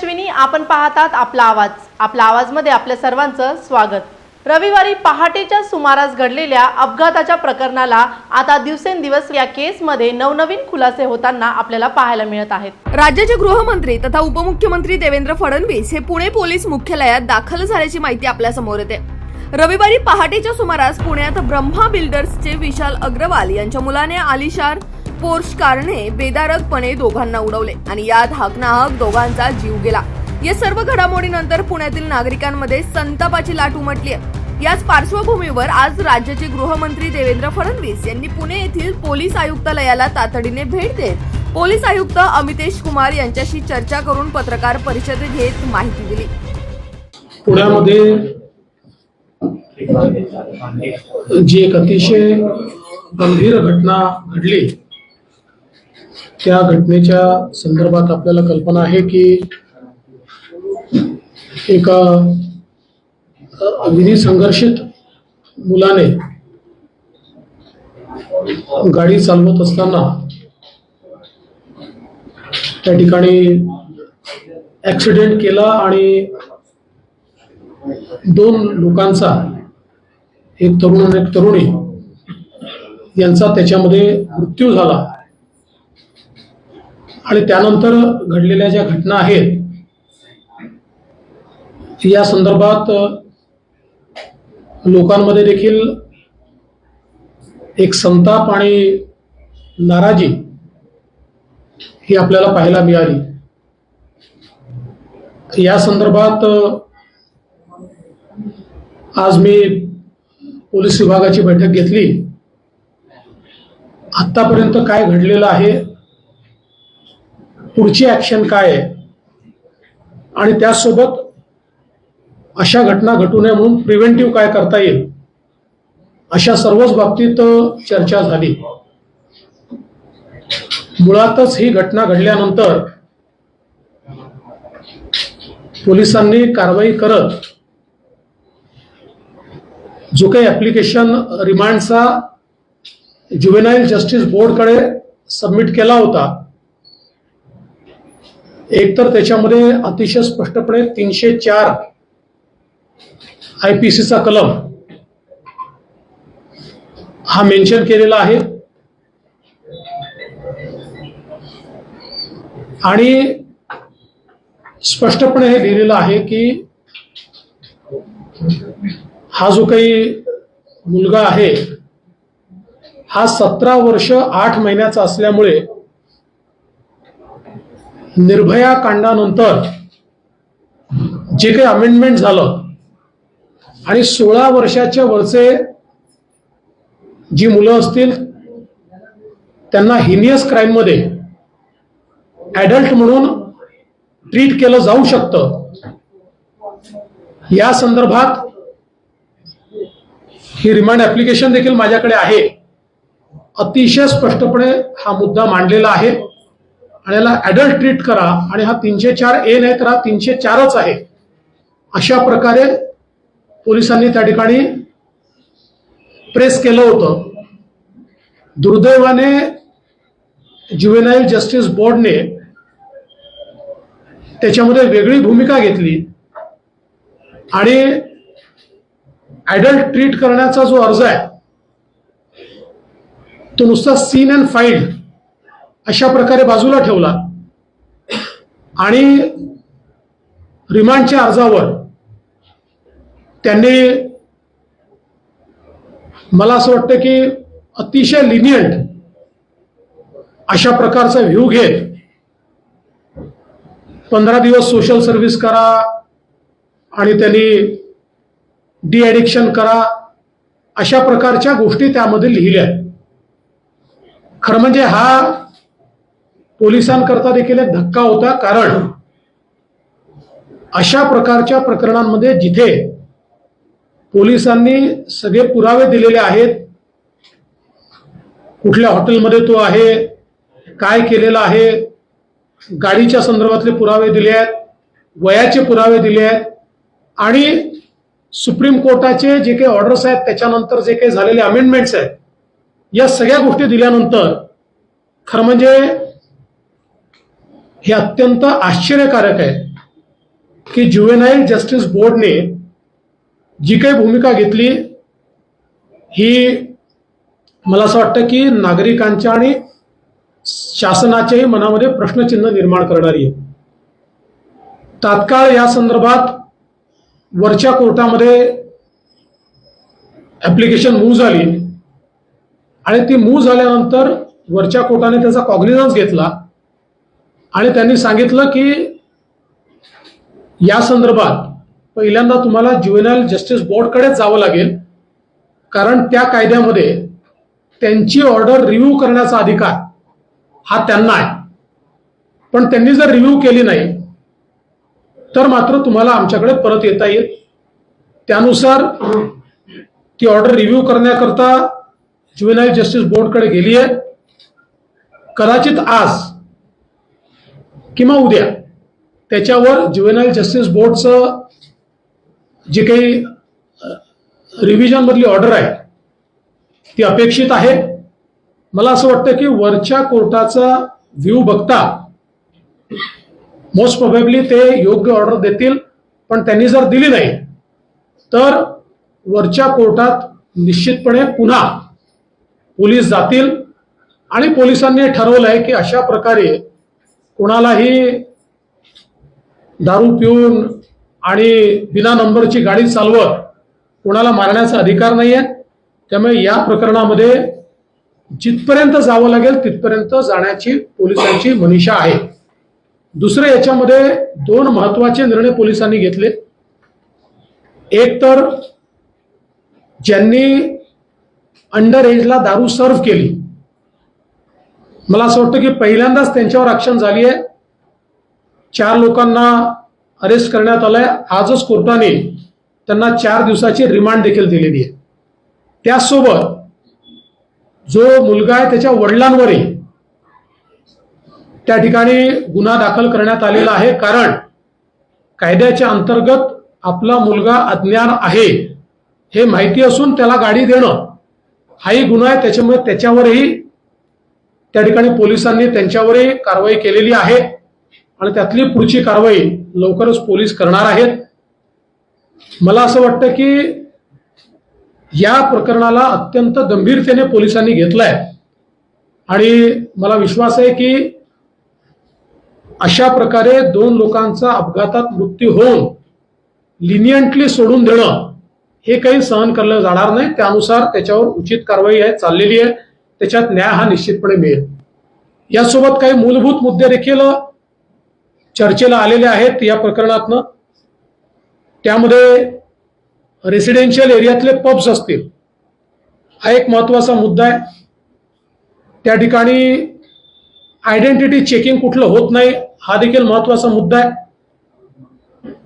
अश्विनी आपण पाहतात आपला आवाज. आपला आवाजमध्ये आपल्या सर्वांचं स्वागत. रविवारी पहाटेच्या सुमारास घडलेल्या अपघाताच्या प्रकरणाला आता दिवसेंदिवस या केसमध्ये नवनवीन खुलासे होताना आपल्याला पाहायला मिळत आहेत. राज्याचे गृहमंत्री तथा उपमुख्यमंत्री देवेंद्र फडणवीस हे पुणे पोलीस मुख्यालयात दाखल झाल्याची माहिती आपल्यासमोर येते. रविवारी पहाटेच्या सुमारास पुण्यात ब्रह्मा बिल्डर्सचे विशाल अग्रवाल यांच्या मुलाने आलिशार पोर्श कारने बेदारकपणे दोघांना उडवले आणि यात हाकनाहक दोघांचा जीव गेला. या सर्व घडामोडीनंतर पुण्यातील नागरिकांमध्ये संतापाची लाट उमटली आहे. याच पार्श्वभूमीवर आज राज्याचे गृहमंत्री देवेंद्र फडणवीस यांनी पुणे येथील पोलीस आयुक्तालयाला तातडीने भेट देत पोलीस आयुक्त अमितेश कुमार यांच्याशी चर्चा करून पत्रकार परिषद घेत माहिती दिली. पुण्यामध्ये जी एक अतिशय गंभीर घटना घडली त्या घटनेच्या संदर्भात आपल्याला कल्पना आहे की एका अ, विधी संघर्षित मुलाने गाडी चालवत असताना त्या ठिकाणी ऍक्सिडेंट केला आणि दोन लोकांचा एक तरुण आणि एक तरुणी यांचा त्याच्यामध्ये मृत्यू झाला. आणि त्यानंतर घडलेल्या ज्या घटना आहेत या संदर्भात लोकांमध्ये देखील एक संताप आणि नाराजी ही आपल्याला पाहायला मिळाली. या संदर्भात आज मी पोलीस विभागाची बैठक घेतली. आतापर्यंत काय घडलेलं आहे पुढची ऍक्शन काय आहे? आणि त्यासोबत अशा घटना घटू नये म्हणून प्रिव्हेंटिव्ह काय करता येईल? अशा सर्वच बाबतीत चर्चा झाली. मुळातच ही घटना घडल्यानंतर पोलिसांनी कारवाई करत जो काही ऍप्लिकेशन रिमांडचा ज्युवेनाईल जस्टिस बोर्डकडे सबमिट केला होता एक तर त्याच्यामध्ये अतिशय स्पष्टपणे तीनशे चार आय पी सीचा कलम हा मेन्शन केलेला आहे. आणि स्पष्टपणे हे लिहिलेलं आहे की हा जो काही मुलगा आहे हा सतरा वर्ष आठ महिन्याचा असल्यामुळे निर्भया कांडानंतर जे काही अमेंडमेंट झालं आणि सोळा वर्षाच्या वरचे जी मुलं असतील त्यांना हिनियस क्राईममध्ये ॲडल्ट म्हणून ट्रीट केलं जाऊ शकतं. या संदर्भात ही रिमांड ऍप्लिकेशन देखील माझ्याकडे आहे. अतिशय स्पष्टपणे हा मुद्दा मांडलेला आहे. आणि याला ऍडल्ट ट्रीट करा आणि हा तीनशे चार ए नाही तर हा तीनशे चारच आहे. अशा प्रकारे पोलिसांनी त्या ठिकाणी प्रेस केलं होतं. दुर्दैवाने ज्युवेनाईल जस्टिस बोर्डने त्याच्यामध्ये वेगळी भूमिका घेतली आणि ऍडल्ट ट्रीट करण्याचा जो अर्ज आहे तो नुसता सीन अँड फाईल्ड अशा प्रकारे बाजूला ठेवला. आणि रिमांडच्या अर्जावर त्यांनी मला असं वाटतं की अतिशय लिनियंट अशा प्रकारचा व्ह्यू घेत पंधरा दिवस सोशल सर्व्हिस करा आणि त्यांनी डी ॲडिक्शन करा अशा प्रकारच्या गोष्टी त्यामध्ये लिहिल्या आहेत. खरं म्हणजे हा पोलिसांकरता देखील एक धक्का होता कारण अशा प्रकारच्या प्रकरणांमध्ये जिथे पोलिसांनी सगळे पुरावे दिलेले आहेत कुठल्या हॉटेलमध्ये तो आहे काय केलेलं आहे गाडीच्या संदर्भातले पुरावे दिले आहेत वयाचे पुरावे दिले आहेत आणि सुप्रीम कोर्टाचे जे काही ऑर्डर्स आहेत त्याच्यानंतर जे काही झालेले अमेंडमेंट्स आहेत या सगळ्या गोष्टी दिल्यानंतर खरं म्हणजे हे अत्यंत आश्चर्यकारक आहे की ज्युएनाईल जस्टिस बोर्डने जी काही भूमिका घेतली ही मला असं वाटतं की नागरिकांच्या आणि शासनाच्याही मनामध्ये प्रश्नचिन्ह निर्माण करणारी आहे. तात्काळ या संदर्भात वरच्या कोर्टामध्ये ऍप्लिकेशन मूव्ह झाली आणि ती मूव्ह झाल्यानंतर वरच्या कोर्टाने त्याचा कॉग्निझन्स घेतला. आणि त्यांनी सांगितलं की या संदर्भात पहिल्यांदा तुम्हाला ज्युएनल जस्टिस बोर्डकडेच जावं लागेल कारण त्या कायद्यामध्ये त्यांची ऑर्डर रिव्ह्यू करण्याचा अधिकार हा त्यांना आहे. पण त्यांनी जर रिव्ह्यू केली नाही तर मात्र तुम्हाला आमच्याकडे परत येता येईल. त्यानुसार ती ऑर्डर रिव्ह्यू करण्याकरता ज्युएनल जस्टिस बोर्डकडे गेली आहे कदाचित आज किंवा उद्या. त्याच्यावर ज्युएनाईल जस्टिस बोर्डचं जे काही रिव्हिजनमधली ऑर्डर आहे ती अपेक्षित आहे. मला असं वाटतं की वरच्या कोर्टाचा व्ह्यू बघता मोस्ट प्रोबेबली ते योग्य ऑर्डर देतील पण त्यांनी जर दिली नाही तर वरच्या कोर्टात निश्चितपणे पुन्हा पोलीस जातील. आणि पोलिसांनी ठरवलंय की अशा प्रकारे कोणालाही दारू पिऊन आणि बिना नंबरची गाडी चालवत कोणाला मारण्याचा अधिकार नाही आहे त्यामुळे या प्रकरणामध्ये जिथपर्यंत जावं लागेल तिथपर्यंत जाण्याची पोलिसांची मनीषा आहे. दुसरं याच्यामध्ये दोन महत्त्वाचे निर्णय पोलिसांनी घेतले. एक तर ज्यांनी अंडर एजला दारू सर्व्ह केली मला असं वाटतं की पहिल्यांदाच त्यांच्यावर ऍक्शन झाली आहे. चार लोकांना अरेस्ट करण्यात आलंय. आजच कोर्टाने त्यांना चार दिवसाची रिमांड देखील दिलेली आहे. त्याचसोबत जो मुलगा आहे त्याच्या वडिलांवरही त्या ठिकाणी गुन्हा दाखल करण्यात आलेला आहे. कारण कायद्याच्या अंतर्गत आपला मुलगा अज्ञान आहे हे माहिती असून त्याला गाडी देणं हाही गुन्हा आहे. त्याच्यामुळे त्याच्यावरही त्या ठिकाणी पोलिसांनी त्यांच्यावरही कारवाई केलेली आहे आणि त्यातली पुढची कारवाई लवकरच पोलीस करणार आहेत. मला असं वाटतं की या प्रकरणाला अत्यंत गंभीरतेने पोलिसांनी घेतलंय. आणि मला विश्वास आहे की अशा प्रकारे दोन लोकांचा अपघातात मृत्यू होऊन लिनियंटली सोडून देणं हे काही सहन केलं जाणार नाही. त्यानुसार त्याच्यावर उचित कारवाई आहे चाललेली आहे. त्याच्यात न्याय हा निश्चितपणे मिळेल. यासोबत काही मूलभूत मुद्दे देखील चर्चेला आलेले आहेत या प्रकरणातनं. त्यामध्ये रेसिडेन्शियल एरियातले पब्स असतील. हा एक महत्त्वाचा मुद्दा आहे. त्या ठिकाणी आयडेंटिटी चेकिंग कुठलं होत नाही हा देखील महत्त्वाचा मुद्दा आहे.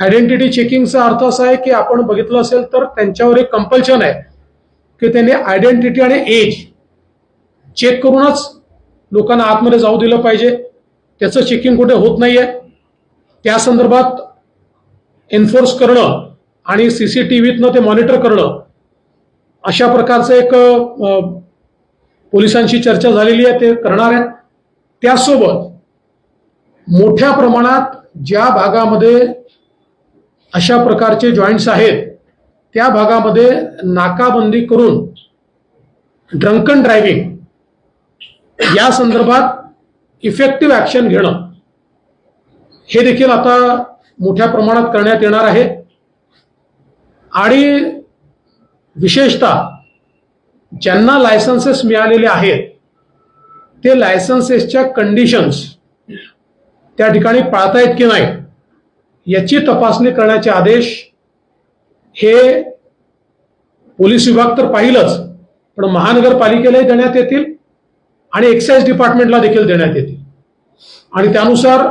आयडेंटिटी चेकिंगचा अर्थ असा आहे की आपण बघितलं असेल तर त्यांच्यावर एक कंपल्शन आहे की त्यांनी आयडेंटिटी आणि एज चेक करूनच लोकांना आतमध्ये जाऊ दिलं पाहिजे. त्याचं चेकिंग कुठे होत नाहीये. त्या संदर्भात एन्फोर्स करणं आणि सी सी टी व्हीतनं ते मॉनिटर करणं अशा प्रकारचं एक पोलिसांशी चर्चा झालेली आहे ते करणार आहे त्यासोबत मोठ्या प्रमाणात ज्या भागामध्ये अशा प्रकारचे जॉईंट्स आहेत त्या भागामध्ये नाकाबंदी करून ड्रंकन ड्रायव्हिंग या संदर्भात इफेक्टिव्ह ॲक्शन घेणं. हे देखील आता मोठ्या प्रमाणात करण्यात येणार आहे. आणि विशेषतः ज्यांना लायसन्सेस मिळालेले आहेत ते लायसन्सेसच्या कंडिशन्स त्या ठिकाणी पाळतायत की नाही याची तपासणी करण्याचे आदेश हे पोलीस विभाग तर पाहिलंच पण महानगरपालिकेलाही देण्यात येतील. आणि एक्साईज डिपार्टमेंटला देखील देण्यात येतील आणि त्यानुसार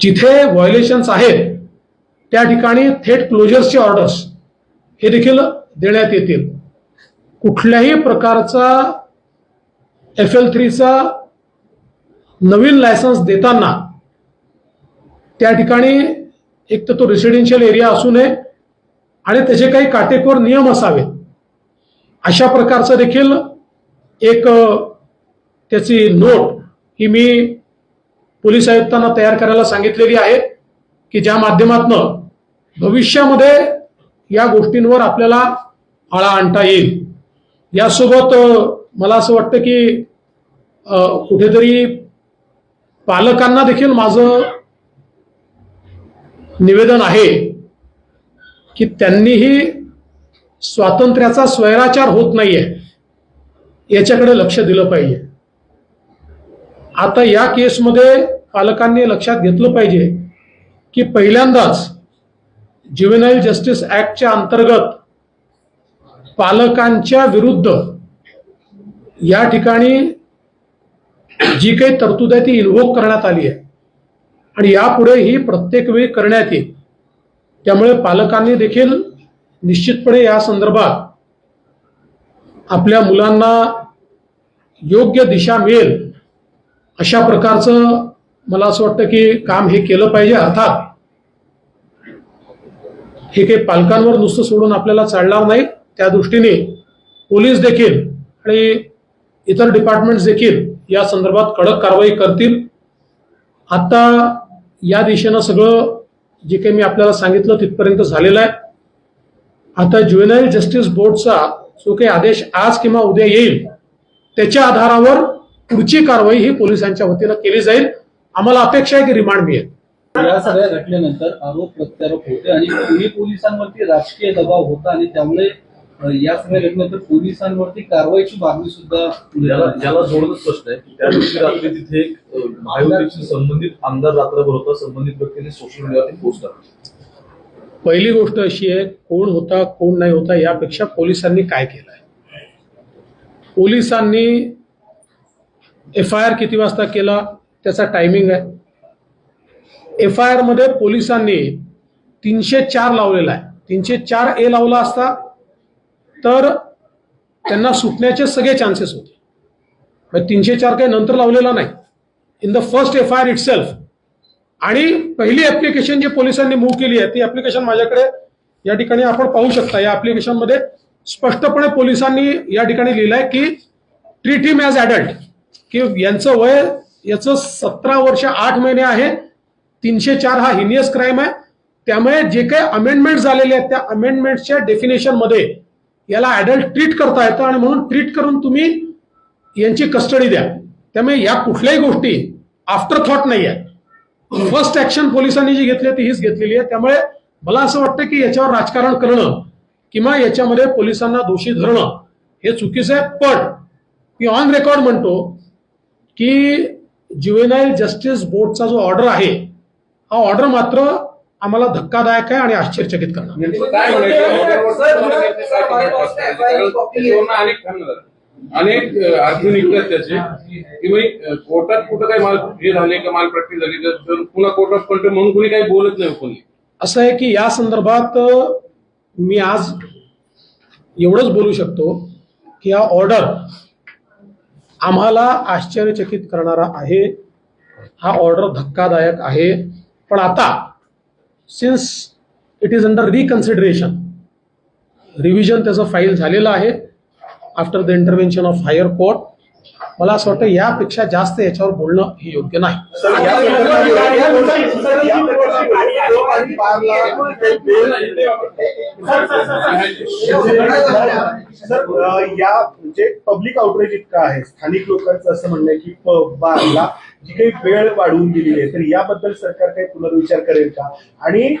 जिथे व्हायोलेशन्स आहेत त्या ठिकाणी थेट क्लोजर्सचे ऑर्डर्स हे देखील देण्यात येतील. कुठल्याही प्रकारचा एफ एल थ्रीचा नवीन लायसन्स देताना त्या ठिकाणी एक तर तो रेसिडेन्शियल एरिया असू नये आणि त्याचे काही काटेकोर नियम असावेत. अशा प्रकारचं देखील एक त्याची नोट ही मी पोलीस आयुक्तांना तयार करायला सांगितलेली आहे की ज्या माध्यमातनं भविष्यामध्ये या गोष्टींवर आपल्याला आळा आणता येईल. यासोबत मला असं वाटतं की कुठेतरी पालकांना देखील माझं निवेदन आहे की त्यांनीही स्वातंत्र्याचा स्वैराचार होत नाहीये. याच्याकडे लक्ष दिलं पाहिजे. आता या केसमध्ये पालकांनी लक्षात घेतलं पाहिजे की पहिल्यांदाच ज्युवेनाईल जस्टिस ऍक्टच्या अंतर्गत पालकांच्या विरुद्ध या ठिकाणी जी काही तरतूद आहे ती इन्व्होक करण्यात आली आहे. आणि यापुढे ही प्रत्येक वेळी करण्यात येईल. त्यामुळे पालकांनी देखील निश्चितपणे या संदर्भात आपल्या मुलांना योग्य दिशा मिळेल अशा प्रकारचं मला असं वाटतं की काम हे केलं पाहिजे. अर्थात हे काही पालकांवर नुसतं सोडून आपल्याला चालणार नाही. त्या दृष्टीने पोलीस देखील आणि इतर डिपार्टमेंट्स देखील या संदर्भात कडक कारवाई करतील. आता या दिशेनं सगळं जे काही मी आपल्याला सांगितलं तिथपर्यंत झालेलं आहे. आता ज्युएनाईल जस्टिस बोर्डचा जो काही आदेश आज किंवा उद्या येईल त्याच्या आधारावर पुढची कारवाई ही पोलिसांच्या वतीनं केली जाईल. आम्हाला अपेक्षा आहे की रिमांड मिळेल. या सगळ्या घटनेनंतर आरोप प्रत्यारोप होते आणि पुणे पोलिसांवरती राजकीय दबाव होता आणि त्यामुळे या सगळ्या घटनेनंतर पोलिसांवरती कारवाईची मागणी सुद्धा ज्याला जोडच प्रश्न आहे की त्या दिवशी रात्री तिथे एक महायुतीशी संबंधित आमदार रात्रभर होता संबंधित व्यक्तीने सोशल मीडियावरती पोस्ट टाकली. पहिली गोष्ट अशी आहे कोण होता कोण नाही होता यापेक्षा पोलिसांनी काय केलंय? पोलिसांनी एफ आय आर किती वाजता केला त्याचा टायमिंग आहे. एफ आय आरमध्ये पोलिसांनी तीनशे चार लावलेला आहे. तीनशे चार ए लावला असता तर त्यांना सुटण्याचे सगळे चान्सेस होते. म्हणजे तीनशे चार काही नंतर लावलेला नाही. In the first F I R itself आणि पहिली ॲप्लिकेशन जी पोलिसांनी मूव्ह केली आहे ती ॲप्लिकेशन माझ्याकडे या ठिकाणी आपण पाहू शकता. या ॲप्लिकेशनमध्ये स्पष्टपणे पोलिसांनी या ठिकाणी लिहिलंय की ट्रीट हिम ॲज ॲडल्ट की यांचं वय याचं सतरा वर्ष आठ महिने आहे तीनशे चार हा हिनियस क्राईम आहे. त्यामुळे जे काही अमेंडमेंट झालेले आहेत त्या अमेंडमेंटच्या डेफिनेशनमध्ये याला ॲडल्ट ट्रीट करता येतं आणि म्हणून ट्रीट करून तुम्ही यांची कस्टडी द्या. त्यामुळे या कुठल्याही गोष्टी आफ्टर थॉट नाही आहेत फर्स्ट ऍक्शन पोलिसांनी जी घेतली आहे ती हीच घेतलेली आहे. त्यामुळे मला असं वाटतं की याच्यावर राजकारण करणं किंवा याच्यामध्ये पोलिसांना दोषी धरणं हे चुकीचं आहे. पण मी ऑन रेकॉर्ड म्हणतो की ज्युएनाईल जस्टिस बोर्डचा जो ऑर्डर आहे हा ऑर्डर मात्र आम्हाला धक्कादायक आहे आणि आश्चर्यचकित करणार. नेमकं काय म्हणायचं? अनेक निघतात त्याचे. की कोर्टात कुठं काही माल हे झाले का माल प्रॅक्टिस झाली तर पुन्हा कोर्ट ऑफ कंट्रोल म्हणून कोणी काही बोलत नाही कोणी. असं आहे की या संदर्भात मी आज एवढंच बोलू शकतो की हा ऑर्डर आम्हाला आश्चर्यचकित करणारा आहे. हा ऑर्डर धक्कादायक आहे. पण आता since it is under reconsideration revision त्याचं फाईल झालेलं आहे. After the intervention of higher court मला असं वाटतं यापेक्षा जास्त याच्यावर बोलणं हे योग्य नाही या म्हणजे पब्लिक आउटरीच इतकं आहे स्थानिक लोकांचं असं म्हणणं आहे की प- बारला जी काही वेळ वाढवून दिलेली आहे तर याबद्दल सरकार काही पुनर्विचार करेल का? आणि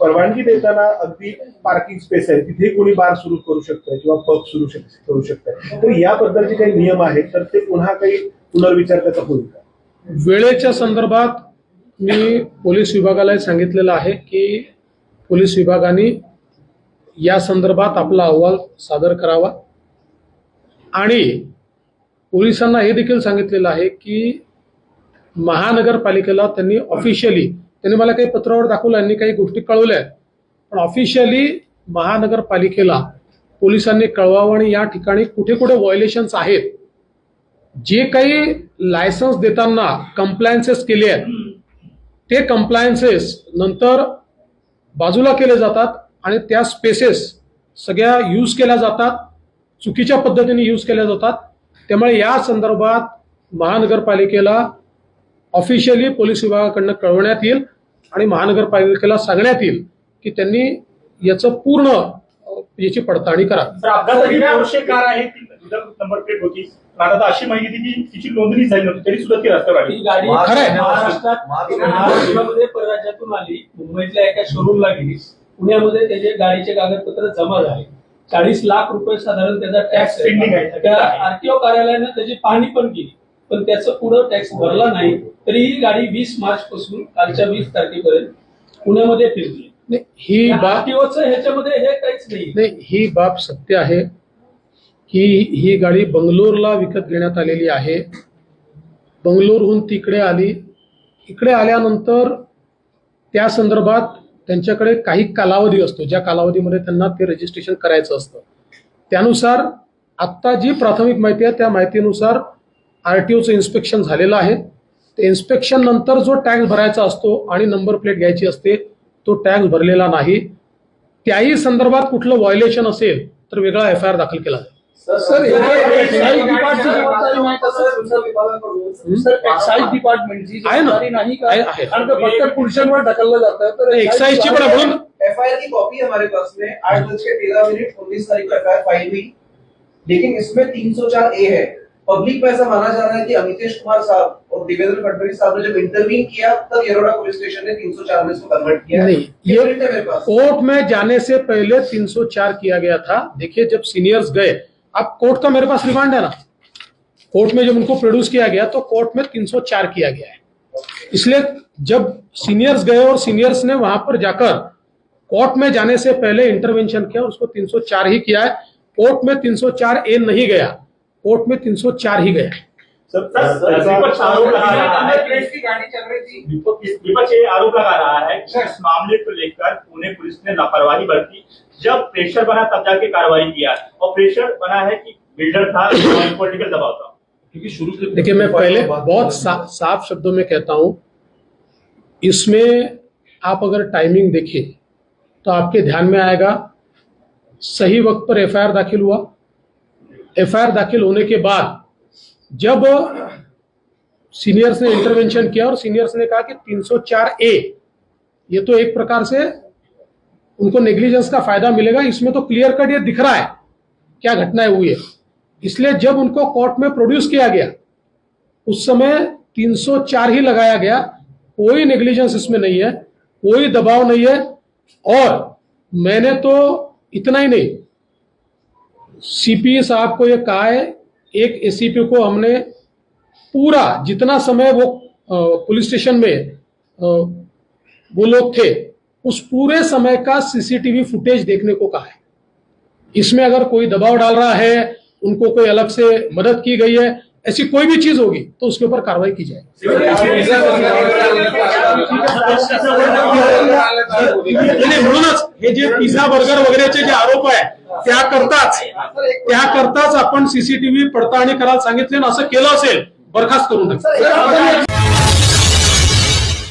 परवानगी देताना अगदी पार्किंग स्पेस आहे तिथे कोणी बार सुरू करू शकतंय किंवा पब सुरू करू शकतंय. तर याबद्दल जे काही नियम आहेत तर ते पुन्हा काही पुनर्विचार त्याचा होईल का? वेळेच्या संदर्भात मी पोलीस विभागाला सांगितलेलं आहे की पोलीस विभागाने या संदर्भात आपला अहवाल सादर करावा. आणि पोलिसांना हे देखील सांगितलेलं आहे की महानगरपालिकेला त्यांनी ऑफिशियली त्यांनी मला काही पत्रावर दाखवलं आणि काही गोष्टी कळवल्या आहेत. पण ऑफिशियली महानगरपालिकेला पोलिसांनी कळवावं आणि या ठिकाणी कुठे कुठे व्हायोलेशन्स आहेत. जे काही लायसन्स देताना कम्प्लायन्सेस केले आहेत ते कम्प्लायन्सेस नंतर बाजूला केले जातात आणि त्या स्पेसेस सगळ्या यूज केल्या जातात चुकीच्या पद्धतीने यूज केल्या जातात. त्यामुळे या संदर्भात महानगरपालिकेला ऑफिशियली पोलीस विभागाकडनं कळवण्यात येईल आणि महानगरपालिकेला सांगण्यात येईल की त्यांनी याचं पूर्ण याची पडताळणी करावी पोरशे कार आहे? नंबर प्लेट होती. आता अशी माहिती दिली की तिची नोंदणी झाली नव्हती तरी सुद्धा ती रस्त्यावर आली. ही परराज्यातून मुंबईतल्या एका शोरूमला गेली. पुण्यामध्ये त्याचे गाडीचे कागदपत्र जमा झाले. चाळीस लाख रुपये साधारण त्याचा टॅक्स Pending आहे. त्या आरटीओ कार्यालयानं त्याची पाहणी पण केली. पण त्याचं पुढं टॅक्स भरला नाही तरी ही गाडी वीस मार्च पासून कालच्या वीस तारखेपर्यंत पुण्यामध्ये फिरली. नाही, ही बाब ह्याच्यामध्ये हे काहीच नाही. नाही ही बाब सत्य आहे की ही गाडी बंगलोरला विकत घेण्यात आलेली आहे. बंगलोरहून तिकडे आली. इकडे आल्यानंतर त्या संदर्भात त्यांच्याकडे काही कालावधी असतो. ज्या कालावधीमध्ये त्यांना ते रजिस्ट्रेशन करायचं असतं. त्यानुसार आत्ता जी प्राथमिक माहिती आहे त्या माहितीनुसार आर टी ओचं इन्स्पेक्शन झालेलं आहे ते इन्स्पेक्शन नंतर जो टॅक्स भरायचा असतो आणि नंबर प्लेट घ्यायची असते तो टॅक्स भरलेला नाही त्याही संदर्भात कुठलं व्हायोलेशन असेल तर वेगळा एफ आय आर दाखल केला जाईल सर एक्साईज डिपार्टमेंटची आहे ना. नाही. कारण का फक्त पुरुषांवर ढकललं जातं तर एक्साईजची पण म्हणून एफ की कॉपी है हमारे पास में आठ बज के तेरह मिनट उन्नीस तारीख को एफ फाइल हुई लेकिन इसमें तीन सौ चार ए है पब्लिक में ऐसा माना जा रहा है कि अमितेश कुमार साहब और देवेंद्र फडणवीस साहब ने जब इंटरवीन किया तब येरोडा पुलिस स्टेशन ने तीन सौ चार में इसको कन्वर्ट किया। नहीं, ये है कोर्ट में जाने से पहले 304 किया गया था। देखिए जब सीनियर्स गए अब कोर्ट का मेरे पास रिमांड है ना। कोर्ट में जब उनको प्रोड्यूस किया गया तो कोर्ट में 304 किया गया है। इसलिए जब सीनियर्स गए और सीनियर्स ने वहाँ पर जाकर कोर्ट में जाने से पहले इंटरवेंशन किया उसको 304 ही किया है कोर्ट में 304 ए नहीं गया। कोर्ट में 304 ही गया सर, सर, विपक्ष आरोप लगा रहा है। प्रेस की गाड़ी चल रही थी। विपक्ष विपक्ष ये आरोप लगा रहा है कि इस मामले को लेकर पुणे पुलिस ने लापरवाही बरती। जब प्रेशर बना तब जाके कार्रवाई किया। और प्रेशर बना है कि बिल्डर था पॉलिटिकल दबाव था। क्योंकि शुरू से देखिए मैं पहले बहुत सा, साफ़ शब्दों में कहता हूँ इसमें आप अगर टाइमिंग देखें तो आपके ध्यान में आएगा सही वक्त पर एफआईआर दाखिल हुआ। एफआईआर दाखिल होने के बाद जब सीनियर्स ने इंटरवेंशन किया और सीनियर्स ने कहा कि 304 ए, ये तो एक प्रकार से उनको नेग्लिजेंस का फ़ायदा मिलेगा, इसमें तो क्लियर कट ये दिख रहा है क्या घटनाएँ हुई है इसलिए जब उनको कोर्ट में प्रोड्यूस किया गया, उस समय 304 ही लगाया गया, कोई नेग्लिजेंस इसमें नहीं है, कोई दबाव नहीं है, और मैंने तो इतना ही नहीं सीपी साहब को ये कहा है एक एसीपी को हमने पूरा जितना समय वो पुलिस स्टेशन में वो लोग थे उस पूरे समय का सीसीटीवी फुटेज देखने को कहा है। इसमें अगर कोई दबाव डाल रहा है उनको कोई अलग से मदद की गई है ऐसी कोई भी चीज़ होगी तो उसके ऊपर कार्रवाई की नाही, म्हणूनच हे जे बर्गर वगैरेचे जे आरोप आहे त्या करताच त्या करताच आपण सीसीटीव्ही पडताळणी करायला सांगितले ना असं केलं असेल बरखास्त करू नका